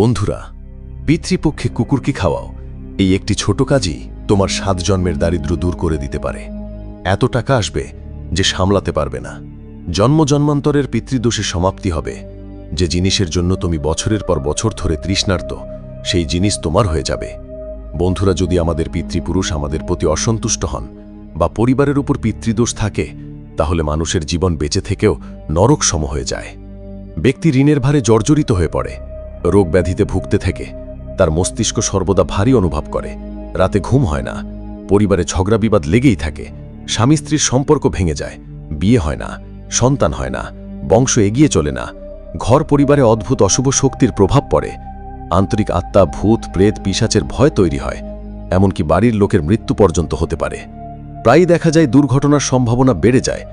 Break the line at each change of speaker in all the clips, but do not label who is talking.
বন্ধুরা, পিতৃপক্ষে কুকুরকে খাওয়াও। এই একটি ছোট কাজই তোমার সাত জন্মের দারিদ্র্য দূর করে দিতে পারে। এত টাকা আসবে যে সামলাতে পারবে না। জন্ম জন্মান্তরের পিতৃদোষে সমাপ্তি হবে। যে জিনিসের জন্য তুমি বছরের পর বছর ধরে তৃষ্ণার্ত, সেই জিনিস তোমার হয়ে যাবে। বন্ধুরা, যদি আমাদের পিতৃপুরুষ আমাদের প্রতি অসন্তুষ্ট হন বা পরিবারের উপর পিতৃদোষ থাকে, তাহলে মানুষের জীবন বেঁচে থেকেও নরক সম হয়ে যায়। ব্যক্তি ঋণের ভারে জর্জরিত হয়ে পড়ে। রোগ ব্যাধিতে ভুগতে থেকে তার মস্তিষ্ক সর্বদা ভারী অনুভব করে। রাতে ঘুম হয় না, পরিবারে ঝগড়া বিবাদ লেগেই থাকে, স্বামী স্ত্রীর সম্পর্ক ভেঙে যায়, বিয়ে হয় না, সন্তান হয় না, বংশ এগিয়ে চলে না, ঘর পরিবারে অদ্ভুত অশুভ শক্তির প্রভাব পড়ে, আন্তরিক আত্মা, ভূত, প্রেত পিসাচের ভয় তৈরি হয়, এমনকি বাড়ির লোকের মৃত্যু পর্যন্ত হতে পারে। প্রায়ই দেখা যায় দুর্ঘটনার সম্ভাবনা বেড়ে যায়,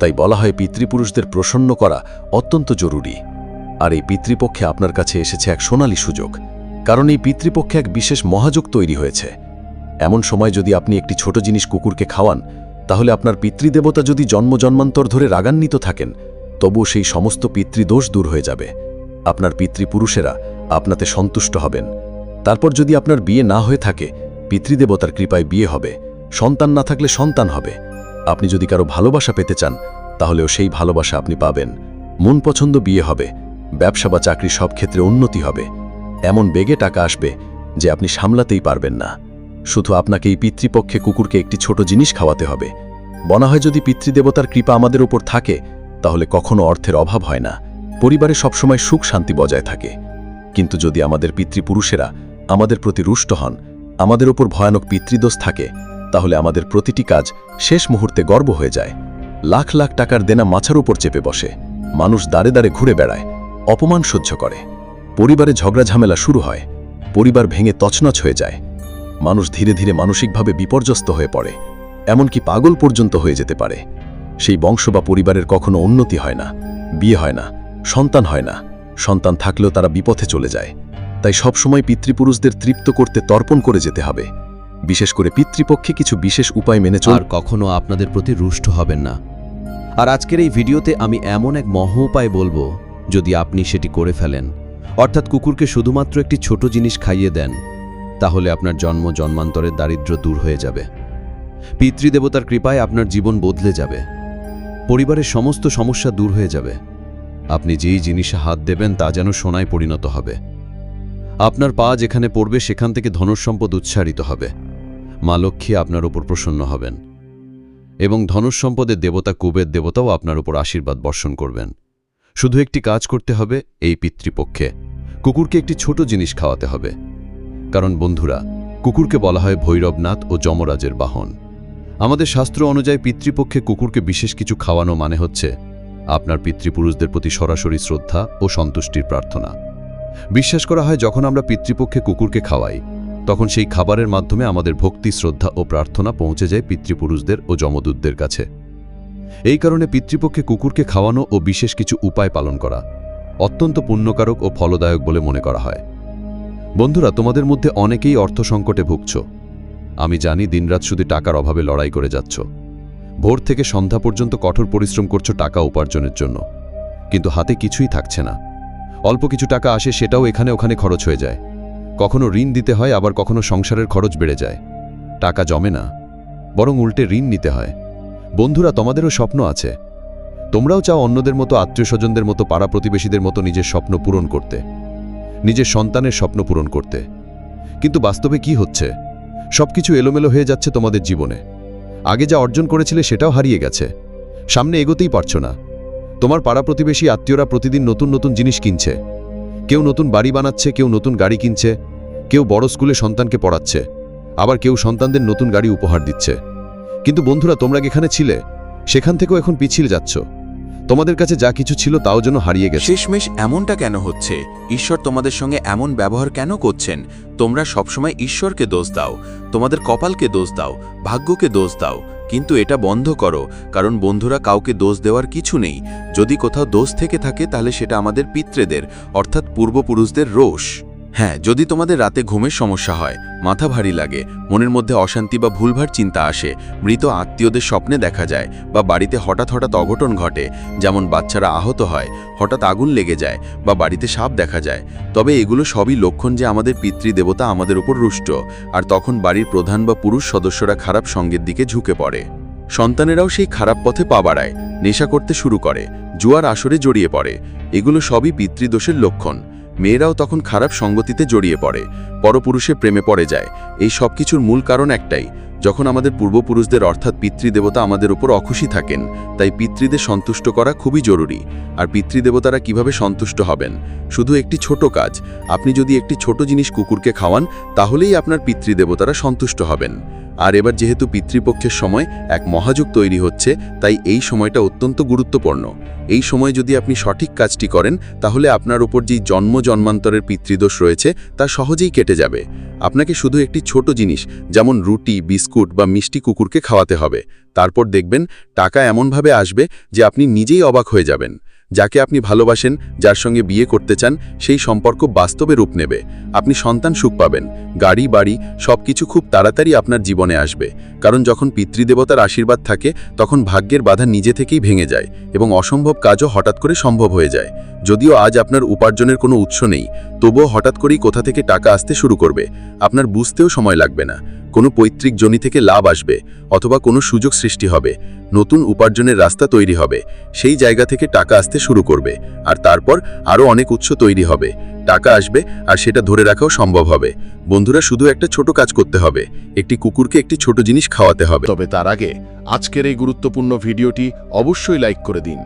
তাই বলা হয় পিতৃপুরুষদের প্রসন্ন করা অত্যন্ত জরুরি। আর এই পিতৃপক্ষে আপনার কাছে এসেছে এক সোনালী সুযোগ, কারণ এই পিতৃপক্ষে এক বিশেষ মহাযোগ তৈরি হয়েছে। এমন সময় যদি আপনি একটি ছোট জিনিস কুকুরকে খাওয়ান, তাহলে আপনার পিতৃদেবতা যদি জন্ম জন্মান্তর ধরে রাগান্বিত থাকেন, তবুও সেই সমস্ত পিতৃদোষ দূর হয়ে যাবে। আপনার পিতৃপুরুষেরা আপনাতে সন্তুষ্ট হবেন। তারপর যদি আপনার বিয়ে না হয়ে থাকে, পিতৃদেবতার কৃপায় বিয়ে হবে। সন্তান না থাকলে সন্তান হবে। আপনি যদি কারও ভালোবাসা পেতে চান, তাহলেও সেই ভালোবাসা আপনি পাবেন। মন পছন্দ বিয়ে হবে। ব্যবসা বা চাকরি সব ক্ষেত্রে উন্নতি হবে। এমন বেগে টাকা আসবে যে আপনি সামলাতেই পারবেন না। শুধু আপনাকে এই পিতৃপক্ষে কুকুরকে একটি ছোট জিনিস খাওয়াতে হবে। বনা হয়, যদি পিতৃদেবতার কৃপা আমাদের উপর থাকে, তাহলে কখনো অর্থের অভাব হয় না। পরিবারে সবসময় সুখ শান্তি বজায় থাকে। কিন্তু যদি আমাদের পিতৃপুরুষেরা আমাদের প্রতি রুষ্ট হন, আমাদের ওপর ভয়ানক পিতৃদোষ থাকে, তাহলে আমাদের প্রতিটি কাজ শেষ মুহূর্তে গর্ব হয়ে যায়। লাখ লাখ টাকার দেনা মাছার উপর চেপে বসে। মানুষ দাঁড়ে দাঁড়ে ঘুরে বেড়ায়। অপমান সহ্য করে। পরিবারে ঝগড়া ঝামেলা শুরু হয়, পরিবার ভেঙে তছনছ হয়ে যায়। মানুষ ধীরে ধীরে মানসিকভাবে বিপর্যস্ত হয়ে পড়ে, এমনকি পাগল পর্যন্ত হয়ে যেতে পারে। সেই বংশ বা পরিবারের কখনো উন্নতি হয় না, বিয়ে হয় না, সন্তান হয় না। সন্তান থাকলেও তারা বিপথে চলে যায়। তাই সবসময় পিতৃপুরুষদের তৃপ্ত করতে তর্পণ করে যেতে হবে। বিশেষ করে পিতৃপক্ষে কিছু বিশেষ উপায় মেনে চল
আর কখনো আপনাদের প্রতি রুষ্ট হবেন না। আর আজকের এই ভিডিওতে আমি এমন এক মহ উপায় বলব যদি আপনি সেটি করে ফেলেন, অর্থাৎ কুকুরকে শুধুমাত্র একটি ছোট জিনিস খাইয়ে দেন, তাহলে আপনার জন্ম জন্মান্তরের দারিদ্র্য দূর হয়ে যাবে। পিতৃদেবতার কৃপায় আপনার জীবন বদলে যাবে। পরিবারের সমস্ত সমস্যা দূর হয়ে যাবে। আপনি যেই জিনিসে হাত দেবেন তা যেন সোনায় পরিণত হবে। আপনার পা যেখানে পড়বে সেখান থেকে ধনুসম্পদ উচ্চারিত হবে। মা লক্ষ্মী আপনার উপর প্রসন্ন হবেন এবং ধনুসম্পদের দেবতা কুবের দেবতাও আপনার উপর আশীর্বাদ বর্ষণ করবেন। শুধু একটি কাজ করতে হবে এই পিতৃপক্ষে। কুকুরকে একটি ছোট জিনিস খাওয়াতে হবে। কারণ বন্ধুরা, কুকুরকে বলা হয় ভৈরবনাথ ও যমরাজের বাহন। আমাদের শাস্ত্র অনুযায়ী পিতৃপক্ষে কুকুরকে বিশেষ কিছু খাওয়ানো মানে হচ্ছে আপনার পিতৃপুরুষদের প্রতি সরাসরি শ্রদ্ধা ও সন্তুষ্টির প্রার্থনা। বিশ্বাস করা হয় যখন আমরা পিতৃপক্ষে কুকুরকে খাওয়াই, তখন সেই খাবারের মাধ্যমে আমাদের ভক্তি, শ্রদ্ধা ও প্রার্থনা পৌঁছে যায় পিতৃপুরুষদের ও যমদূতদের কাছে। এই কারণে পিতৃপক্ষে কুকুরকে খাওয়ানো ও বিশেষ কিছু উপায় পালন করা অত্যন্ত পুণ্যকারক ও ফলদায়ক বলে মনে করা হয়। বন্ধুরা, তোমাদের মধ্যে অনেকেই অর্থ সংকটে ভুগছ। আমি জানি দিনরাত শুধু টাকার অভাবে লড়াই করে যাচ্ছ। ভোর থেকে সন্ধ্যা পর্যন্ত কঠোর পরিশ্রম করছ টাকা উপার্জনের জন্য। কিন্তু হাতে কিছুই থাকছে না। অল্প কিছু টাকা আসে সেটাও এখানে ওখানে খরচ হয়ে যায়। কখনো ঋণ দিতে হয়, আবার কখনো সংসারের খরচ বেড়ে যায়। টাকা জমে না, বরং উল্টে ঋণ নিতে হয়। বন্ধুরা, তোমাদেরও স্বপ্ন আছে। তোমরাও চাও অন্যদের মতো আত্মীয় স্বজনদের মতো পাড়া প্রতিবেশীদের মতো নিজের স্বপ্ন পূরণ করতে, নিজের সন্তানের স্বপ্ন পূরণ করতে। কিন্তু বাস্তবে কি হচ্ছে? সবকিছু এলোমেলো হয়ে যাচ্ছে তোমাদের জীবনে। আগে যা অর্জন করেছিলে সেটাও হারিয়ে গেছে। সামনে এগোতেই পারছ না। তোমার পাড়া প্রতিবেশী আত্মীয়রা প্রতিদিন নতুন নতুন জিনিস কিনছে। কেউ নতুন বাড়ি বানাচ্ছে, কেউ নতুন গাড়ি কিনছে, কেউ বড় স্কুলে সন্তানকে পড়াচ্ছে, আবার কেউ সন্তানদের নতুন গাড়ি উপহার দিচ্ছে। কিন্তু বন্ধুরা, তোমরা যেখানে ছিলে? সেখান থেকেও এখন পিছিয়ে যাচ্ছ। তোমাদের কাছে যা কিছু ছিল তাও যেন হারিয়ে গেছে।
শেষমেশ এমনটা কেন হচ্ছে? ঈশ্বর তোমাদের সঙ্গে এমন ব্যবহার কেন করছেন? তোমরা সবসময় ঈশ্বরকে দোষ দাও, তোমাদের কপালকে দোষ দাও, ভাগ্যকে দোষ দাও, কিন্তু এটা বন্ধ করো, কারণ বন্ধুরা, কাউকে দোষ দেওয়ার কিছু নেই। যদি কোথাও দোষ থেকে থাকে, তাহলে সেটা আমাদের পিত্রেদের অর্থাৎ পূর্বপুরুষদের রোষ।
হ্যাঁ যদি তোমাদের রাতে ঘুমের সমস্যা হয়, মাথা ভারী লাগে, মনের মধ্যে অশান্তি বা ভুলভার চিন্তা আসে, মৃত আত্মীয়দের স্বপ্নে দেখা যায় বা বাড়িতে হঠাৎ হঠাৎ অঘটন ঘটে, যেমন বাচ্চারা আহত হয়, হঠাৎ আগুন লেগে যায় বা বাড়িতে সাপ দেখা যায়, তবে এগুলো সবই লক্ষণ যে আমাদের পিতৃদেবতা আমাদের উপর রুষ্ট, আর তখন বাড়ির প্রধান বা পুরুষ সদস্যরা খারাপ সঙ্গের দিকে ঝুঁকে পড়ে। সন্তানেরাও সেই খারাপ পথে পা বাড়ায়, নেশা করতে শুরু করে, জুয়ার আসরে জড়িয়ে পড়ে, এগুলো সবই পিতৃদোষের লক্ষণ। মেয়েরাও তখন খারাপ সঙ্গতিতে জড়িয়ে পড়ে, পরপুরুষে প্রেমে পড়ে যায়। এই সব কিছুর মূল কারণ একটাই যখন আমাদের পূর্বপুরুষদের অর্থাৎ পিতৃদেবতা আমাদের উপর অখুশি থাকেন, তাই পিতৃদের সন্তুষ্ট করা খুবই জরুরি। আর পিতৃদেবতারা কীভাবে সন্তুষ্ট হবেন? শুধু একটি ছোট কাজ, আপনি যদি একটি ছোট জিনিস কুকুরকে খাওয়ান, তাহলেই আপনার পিতৃদেবতারা সন্তুষ্ট হবেন। আর এবার যেহেতু পিতৃপক্ষের সময় এক মহাযুগ তৈরি হচ্ছে, তাই এই সময়টা অত্যন্ত গুরুত্বপূর্ণ। এই সময় যদি আপনি সঠিক কাজটি করেন, তাহলে আপনার উপর যে জন্ম জন্মান্তরের পিতৃদোষ রয়েছে, তা সহজেই কেটে যাবে। আপনাকে শুধু একটি ছোট জিনিস, যেমন রুটি, বিস্কুট বা মিষ্টি কুকুরকে খাওয়াতে হবে। তারপর দেখবেন, টাকা এমনভাবে আসবে যে আপনি নিজেই অবাক হয়ে যাবেন। যাকে আপনি ভালোবাসেন, যার সঙ্গে বিয়ে করতে চান, সেই সম্পর্ক বাস্তবে রূপ নেবে। আপনি সন্তান সুখ পাবেন। গাড়ি, বাড়ি, সবকিছু খুব তাড়াতাড়ি আপনার জীবনে আসবে। কারণ যখন পিতৃদেবতার আশীর্বাদ থাকে, তখন ভাগ্যের বাধা নিজে থেকেই ভেঙে যায় এবং অসম্ভব কাজও হঠাৎ করে সম্ভব হয়ে যায়। যদিও আজ আপনার উপার্জনের কোনো উৎস নেই, তবুও হঠাৎ করেই কোথা থেকে টাকা আসতে শুরু করবে। আপনার বুঝতেও সময় লাগবে না। কোনো পৈতৃক জনি থেকে লাভ আসবে অথবা কোনো সুযোগ সৃষ্টি হবে, নতুন উপার্জনের রাস্তা তৈরি হবে, সেই জায়গা থেকে টাকা আসতে শুরু করবে, আর তারপর আরও অনেক উৎস তৈরি হবে, টাকা আসবে আর সেটা ধরে রাখাও সম্ভব হবে। বন্ধুরা, শুধু একটা ছোট কাজ করতে হবে, একটি কুকুরকে একটি ছোট জিনিস খাওয়াতে হবে।
তবে তার আগে আজকের এই গুরুত্বপূর্ণ ভিডিওটি অবশ্যই লাইক করে দিন।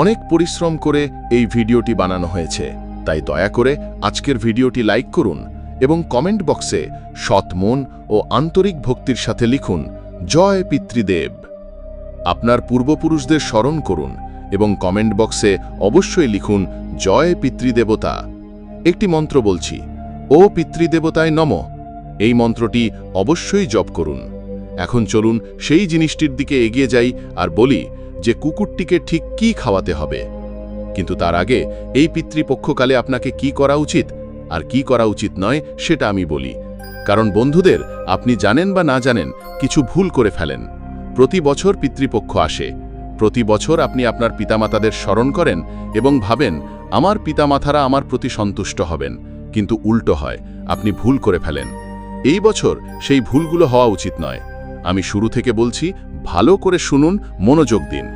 অনেক পরিশ্রম করে এই ভিডিওটি বানানো হয়েছে, তাই দয়া করে আজকের ভিডিওটি লাইক করুন এবং কমেন্ট বক্সে সৎ মন ও আন্তরিক ভক্তির সাথে লিখুন, জয় পিতৃদেব। আপনার পূর্বপুরুষদের স্মরণ করুন এবং কমেন্ট বক্সে অবশ্যই লিখুন, জয় পিতৃদেবতা। একটি মন্ত্র বলছি, ও পিতৃদেবতায় নম। এই মন্ত্রটি অবশ্যই জপ করুন। এখন চলুন সেই জিনিসটির দিকে এগিয়ে যাই আর বলি যে কুকুরটিকে ঠিক কি খাওয়াতে হবে। কিন্তু তার আগে এই পিতৃপক্ষকালে আপনাকে কি করা উচিত? আর কি করা উচিত নয় সেটা আমি বলি। কারণ বন্ধুদের আপনি জানেন বা না জানেন কিছু ভুল করে ফেলেন। প্রতি বছর পিতৃপক্ষ আসে। প্রতি বছর আপনি আপনার পিতামাতাদের স্মরণ করেন এবং ভাবেন, আমার পিতামাতারা আমার প্রতি সন্তুষ্ট হবেন। কিন্তু উল্টো হয়, আপনি ভুল করে ফেলেন। এই বছর সেই ভুলগুলো হওয়া উচিত নয়। আমি শুরু থেকে বলছি, ভালো করে শুনুন, মনোযোগ দিন।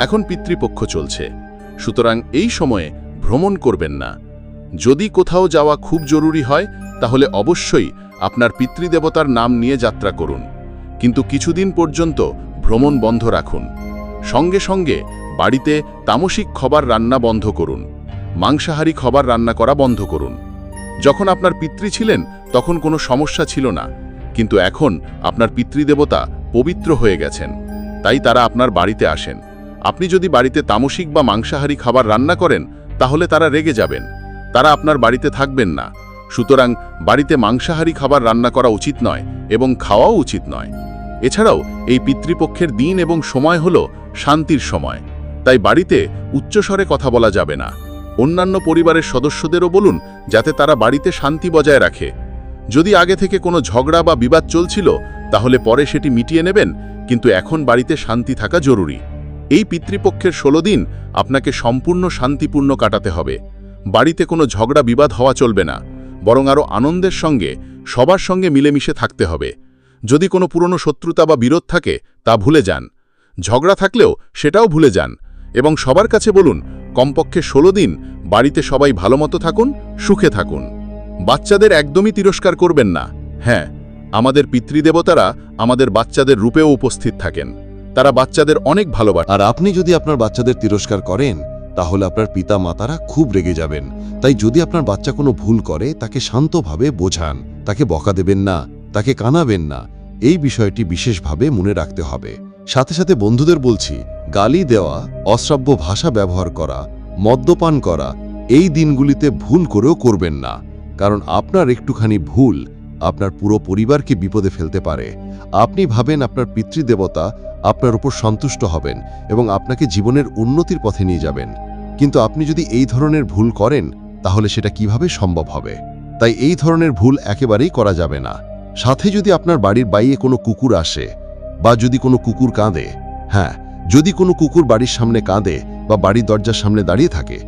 এখন পিতৃপক্ষ চলছে। সুতরাং এই সময়ে ভ্রমণ করবেন না। যদি কোথাও যাওয়া খুব জরুরি হয়, তাহলে অবশ্যই আপনার পিতৃদেবতার নাম নিয়ে যাত্রা করুন। কিন্তু কিছুদিন পর্যন্ত ভ্রমণ বন্ধ রাখুন। সঙ্গে সঙ্গে বাড়িতে তামসিক খাবার রান্না বন্ধ করুন। মাংসাহারী খাবার রান্না করা বন্ধ করুন। যখন আপনার পিতৃ ছিলেন, তখন কোনো সমস্যা ছিল না। কিন্তু এখন আপনার পিতৃদেবতা পবিত্র হয়ে গেছেন। তাই তারা আপনার বাড়িতে আসেন। আপনি যদি বাড়িতে তামসিক বা মাংসাহারী খাবার রান্না করেন, তাহলে তারা রেগে যাবেন। তারা আপনার বাড়িতে থাকবেন না। সুতরাং বাড়িতে মাংসাহারী খাবার রান্না করা উচিত নয় এবং খাওয়াও উচিত নয়। এছাড়াও এই পিতৃপক্ষের দিন এবং সময় হল শান্তির সময়। তাই বাড়িতে উচ্চস্বরে কথা বলা যাবে না। অন্যান্য পরিবারের সদস্যদেরও বলুন, যাতে তারা বাড়িতে শান্তি বজায় রাখে। যদি আগে থেকে কোনো ঝগড়া বা বিবাদ চলছিল, তাহলে পরে সেটি মিটিয়ে নেবেন, কিন্তু এখন বাড়িতে শান্তি থাকা জরুরি। এই পিতৃপক্ষের ষোলো দিন আপনাকে সম্পূর্ণ শান্তিপূর্ণ কাটাতে হবে। বাড়িতে কোনো ঝগড়া বিবাদ হওয়া চলবে না, বরং আরও আনন্দের সঙ্গে, সবার সঙ্গে মিলেমিশে থাকতে হবে। যদি কোনো পুরনো শত্রুতা বা বিরোধ থাকে, তা ভুলে যান। ঝগড়া থাকলেও সেটাও ভুলে যান। এবং সবার কাছে বলুন, কমপক্ষে ষোলো দিন বাড়িতে সবাই ভালোমতো থাকুন, সুখে থাকুন। বাচ্চাদের একদমই তিরস্কার করবেন না। হ্যাঁ আমাদের পিতৃদেবতারা আমাদের বাচ্চাদের রূপেও উপস্থিত থাকেন। তারা বাচ্চাদের অনেক ভালোবাসে।
আর আপনি যদি আপনার বাচ্চাদের তিরস্কার করেন তাহলে আপনার পিতা মাতারা খুব রেগে যাবেন। তাই যদি আপনার বাচ্চা কোনো ভুল করে, তাকে শান্তভাবে বোঝান। তাকে বকা দেবেন না, তাকে কানাবেন না। এই বিষয়টি বিশেষভাবে মনে রাখতে হবে। সাথে সাথে বন্ধুদের বলছি, গালি দেওয়া, অশ্রাব্য ভাষা ব্যবহার করা, মদ্যপান করা, এই দিনগুলিতে ভুল করেও করবেন না। কারণ আপনার একটুখানি ভুল আপনার পুরো পরিবারকে বিপদে ফেলতে পারে। আপনি ভাবেন আপনার পিতৃদেবতা আপনার উপর সন্তুষ্ট হবেন এবং আপনাকে জীবনের উন্নতির পথে নিয়ে যাবেন। কিন্তু আপনি যদি এই ধরনের ভুল করেন, তাহলে সেটা কীভাবে সম্ভব হবে? তাই এই ধরনের ভুল একেবারেই করা যাবে না। সাথে যদি আপনার বাড়ির বাইরে কোনো কুকুর আসে বা যদি কোনো কুকুর কাঁদে হ্যাঁ যদি কোনো কুকুর বাড়ির সামনে কাঁদে বা বাড়ির দরজার সামনে দাঁড়িয়ে থাকে,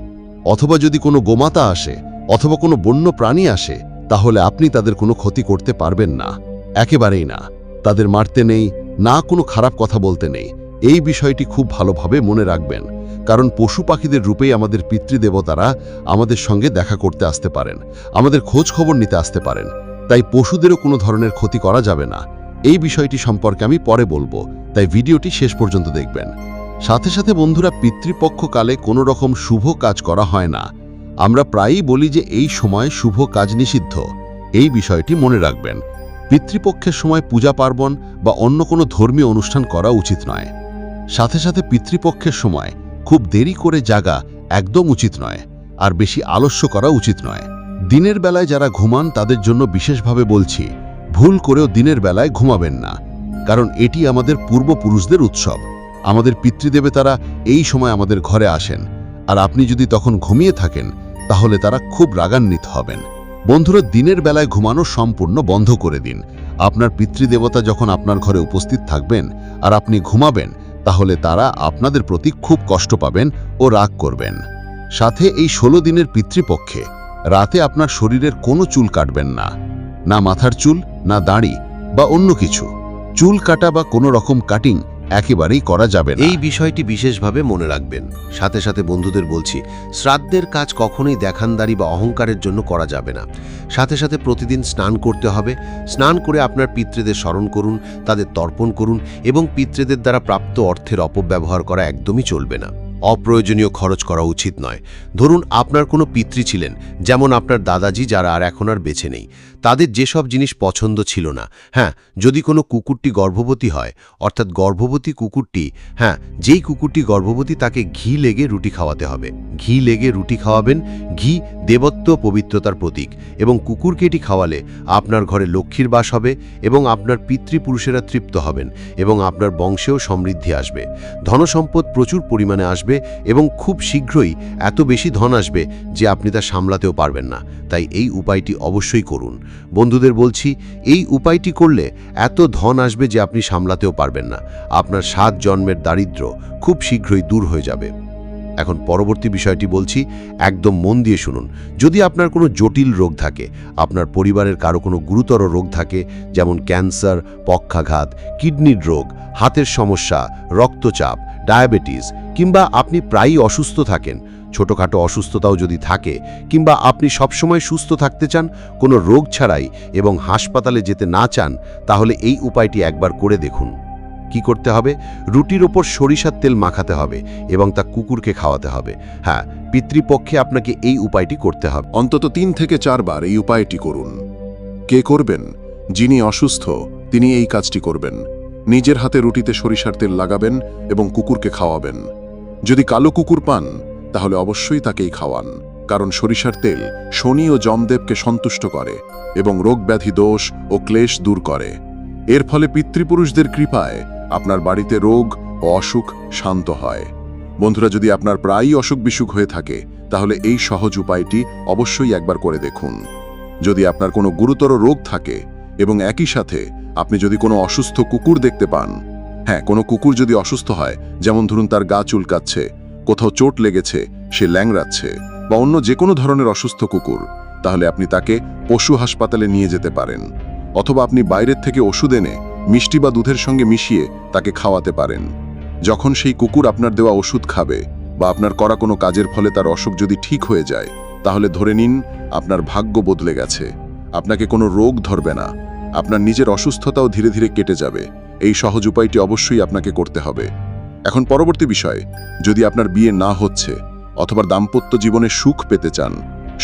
অথবা যদি কোনো গোমাতা আসে অথবা কোনো বন্য প্রাণী আসে তাহলে আপনি তাদের কোনো ক্ষতি করতে পারবেন না। একেবারেই না। তাদের মারতে নেই, না কোনো খারাপ কথা বলতে নেই। এই বিষয়টি খুব ভালোভাবে মনে রাখবেন। কারণ পশু পাখিদের রূপেই আমাদের পিতৃদেবতারা আমাদের সঙ্গে দেখা করতে আসতে পারেন, আমাদের খোঁজ খবর নিতে আসতে পারেন। তাই পশুদেরও কোনো ধরনের ক্ষতি করা যাবে না। এই বিষয়টি সম্পর্কে আমি পরে বলব। তাই ভিডিওটি শেষ পর্যন্ত দেখবেন। সাথে সাথে বন্ধুরা, পিতৃপক্ষকালে কোনো রকম শুভ কাজ করা হয় না। আমরা প্রায়ই বলি যে এই সময় শুভ কাজ নিষিদ্ধ। এই বিষয়টি মনে রাখবেন। পিতৃপক্ষের সময় পূজা পার্বণ বা অন্য কোনো ধর্মীয় অনুষ্ঠান করা উচিত নয়। সাথে সাথে পিতৃপক্ষের সময় খুব দেরি করে জাগা একদম উচিত নয়, আর বেশি আলস্য করা উচিত নয়। দিনের বেলায় যারা ঘুমান তাদের জন্য বিশেষভাবে বলছি, ভুল করেও দিনের বেলায় ঘুমাবেন না, কারণ এটি আমাদের পূর্বপুরুষদের উৎসব। আমাদের পিতৃদেবতারা এই সময় আমাদের ঘরে আসেন, আর আপনি যদি তখন ঘুমিয়ে থাকেন তাহলে তারা খুব রাগান্বিত হবেন। বন্ধুরা, দিনের বেলায় ঘুমানো সম্পূর্ণ বন্ধ করে দিন। আপনার পিতৃদেবতা যখন আপনার ঘরে উপস্থিত থাকবেন আর আপনি ঘুমাবেন, তাহলে তারা আপনাদের প্রতি খুব কষ্ট পাবেন ও রাগ করবেন। সাথে এই ষোলো দিনের পিতৃপক্ষে রাতে আপনার শরীরের কোনো চুল কাটবেন না। না মাথার চুল, না দাড়ি বা অন্য কিছু। চুল কাটা বা কোনো রকম কাটিং একেবারেই করা যাবে না।
এই বিষয়টি বিশেষভাবে মনে রাখবেন। সাথে সাথে বন্ধুদের বলছি, শ্রাদ্ধের কাজ কখনোই দেখানদারি বা অহংকারের জন্য করা যাবে না। সাথে সাথে প্রতিদিন স্নান করতে হবে। স্নান করে আপনার পিতৃদের স্মরণ করুন, তাদের তর্পণ করুন এবং পিতৃদের দ্বারা প্রাপ্ত অর্থের অপব্যবহার করা একদমই চলবে না। অপ্রয়োজনীয় খরচ করা উচিত নয়। ধরুন, আপনার কোনো পিতৃ ছিলেন, যেমন আপনার দাদাজি যারা আর এখন আর বেছে নেই। তাদের যেসব জিনিস পছন্দ ছিল না। হ্যাঁ যদি কোনো কুকুরটি গর্ভবতী হয়, অর্থাৎ গর্ভবতী কুকুরটি হ্যাঁ যেই কুকুরটি গর্ভবতী তাকে ঘি লেগে রুটি খাওয়াতে হবে। ঘি লেগে রুটি খাওয়াবেন, ঘি দেবত্ব পবিত্রতার প্রতীক। এবং কুকুরকে এটি খাওয়ালে আপনার ঘরে লক্ষ্মীর বাস হবে এবং আপনার পিতৃপুরুষেরা তৃপ্ত হবেন এবং আপনার বংশেও সমৃদ্ধি আসবে। ধনসম্পদ প্রচুর পরিমাণে আসবে এবং খুব শীঘ্রই এত বেশি ধন আসবে যে আপনি তা সামলাতেও পারবেন না। তাই এই উপায়টি অবশ্যই করুন। বন্ধুদের বলছি, এই উপায়টি করলে এত ধন আসবে যে আপনি সামলাতেও পারবেন না। আপনার সাত জন্মের দারিদ্র খুব শীঘ্রই দূর হয়ে যাবে। এখন পরবর্তী বিষয়টি বলছি, একদম মন দিয়ে শুনুন। যদি আপনার কোনো জটিল রোগ থাকে, আপনার পরিবারের কারও কোনো গুরুতর রোগ থাকে, যেমন ক্যান্সার, পক্ষাঘাত, কিডনির রোগ, হাতের সমস্যা, রক্তচাপ, ডায়াবেটিস, কিংবা আপনি প্রায়ই অসুস্থ থাকেন ছোটোখাটো অসুস্থতাও যদি থাকে, কিংবা আপনি সবসময় সুস্থ থাকতে চান, কোনো রোগ ছাড়াই এবং হাসপাতালে যেতে না চান, তাহলে এই উপায়টি একবার করে দেখুন। কি করতে হবে? রুটির ওপর সরিষার তেল মাখাতে হবে এবং তা কুকুরকে খাওয়াতে হবে। হ্যাঁ পিতৃপক্ষে আপনাকে এই উপায়টি করতে হবে।
অন্তত তিন থেকে চারবার এই উপায়টি করুন। কে করবেন? যিনি অসুস্থ, তিনি এই কাজটি করবেন। নিজের হাতে রুটিতে সরিষার তেল লাগাবেন এবং কুকুরকে খাওয়াবেন। যদি কালো কুকুর পান তাহলে অবশ্যই তাকেই খাওয়ান, কারণ সরিষার তেল শনি ও যমদেবকে সন্তুষ্ট করে এবং রোগব্যাধি দোষ ও ক্লেশ দূর করে। এর ফলে পিতৃপুরুষদের কৃপায় আপনার বাড়িতে রোগ ও অসুখ শান্ত হয়। বন্ধুরা, যদি আপনার প্রায়ই অসুখ বিসুখ হয়ে থাকে, তাহলে এই সহজ উপায়টি অবশ্যই একবার করে দেখুন। যদি আপনার কোনো গুরুতর রোগ থাকে এবং একই সাথে আপনি যদি কোনো অসুস্থ কুকুর দেখতে পান হ্যাঁ কোনো কুকুর যদি অসুস্থ হয়, যেমন ধরুন তার গা চুলকাচ্ছে কোথাও চোট লেগেছে, সে ল্যাংড়াচ্ছে, বা অন্য যে কোনো ধরনের অসুস্থ কুকুর, তাহলে আপনি তাকে পশু হাসপাতালে নিয়ে যেতে পারেন, অথবা আপনি বাইরের থেকে ওষুধ এনে মিষ্টি বা দুধের সঙ্গে মিশিয়ে তাকে খাওয়াতে পারেন। যখন সেই কুকুর আপনার দেওয়া ওষুধ খাবে, বা আপনার করা কোনো কাজের ফলে তার অসুখ যদি ঠিক হয়ে যায়, তাহলে ধরে নিন আপনার ভাগ্য বদলে গেছে, আপনাকে কোনো রোগ ধরবে না, আপনার নিজের অসুস্থতাও ধীরে ধীরে কেটে যাবে, এই সহজ উপায়টি অবশ্যই আপনাকে করতে হবে। এখন পরবর্তী বিষয়, যদি আপনার বিয়ে না হচ্ছে অথবা দাম্পত্য জীবনে সুখ পেতে চান,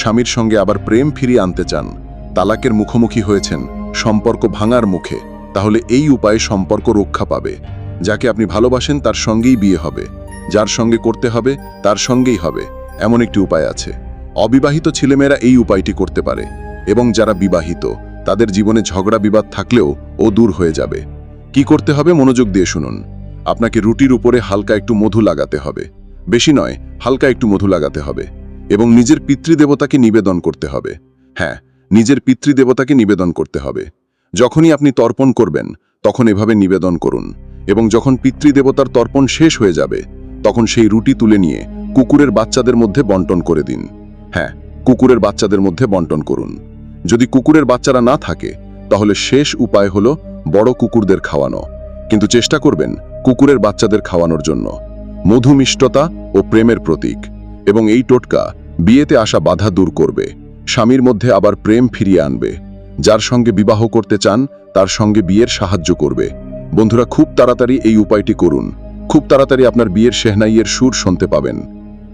স্বামীর সঙ্গে আবার প্রেম ফিরিয়ে আনতে চান, তালাকের মুখোমুখি হয়েছেন, সম্পর্ক ভাঙার মুখে, তাহলে এই উপায়ে সম্পর্ক রক্ষা পাবে। যাকে আপনি ভালোবাসেন তার সঙ্গেই বিয়ে হবে, যার সঙ্গে করতে হবে তার সঙ্গেই হবে, এমন একটি উপায় আছে। অবিবাহিত ছেলেমেয়েরা এই উপায়টি করতে পারে, এবং যারা বিবাহিত, তাদের জীবনে ঝগড়া বিবাদ থাকলেও ও দূর হয়ে যাবে। কি করতে হবে মনোযোগ দিয়ে শুনুন। আপনাকে রুটির উপরে হালকা একটু মধু লাগাতে হবে। বেশি নয়, হালকা একটু মধু লাগাতে হবে এবং নিজের পিতৃদেবতাকে নিবেদন করতে হবে। হ্যাঁ নিজের পিতৃদেবতাকে নিবেদন করতে হবে। যখনই আপনি তর্পণ করবেন, তখন এভাবে নিবেদন করুন এবং যখন পিতৃদেবতার তর্পণ শেষ হয়ে যাবে, তখন সেই রুটি তুলে নিয়ে কুকুরের বাচ্চাদের মধ্যে বন্টন করে দিন। হ্যাঁ কুকুরের বাচ্চাদের মধ্যে বন্টন করুন। যদি কুকুরের বাচ্চারা না থাকে, তাহলে শেষ উপায় হলো বড় কুকুরদের খাওয়ানো। কিন্তু চেষ্টা করবেন কুকুরের বাচ্চাদের খাওয়ানোর জন্য। মধুমিষ্টতা ও প্রেমের প্রতীক। এবং এই টোটকা বিয়েতে আসা বাধা দূর করবে। স্বামীর মধ্যে আবার প্রেম ফিরিয়ে আনবে। যার সঙ্গে বিবাহ করতে চান, তার সঙ্গে বিয়ের সাহায্য করবে। বন্ধুরা, খুব তাড়াতাড়ি এই উপায়টি করুন। খুব তাড়াতাড়ি আপনার বিয়ের শেহনাইয়ের সুর শুনতে পাবেন।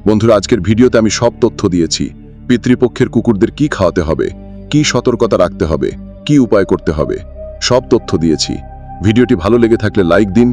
বন্ধুরা, আজকের ভিডিওতে আমি সব তথ্য দিয়েছি। পিতৃপক্ষের কুকুরদের কি খাওয়াতে হবে? কি সতর্কতা রাখতে হবে? কি উপায় করতে হবে? সব তথ্য দিয়েছি। ভিডিওটি ভালো লেগে থাকলে লাইক দিন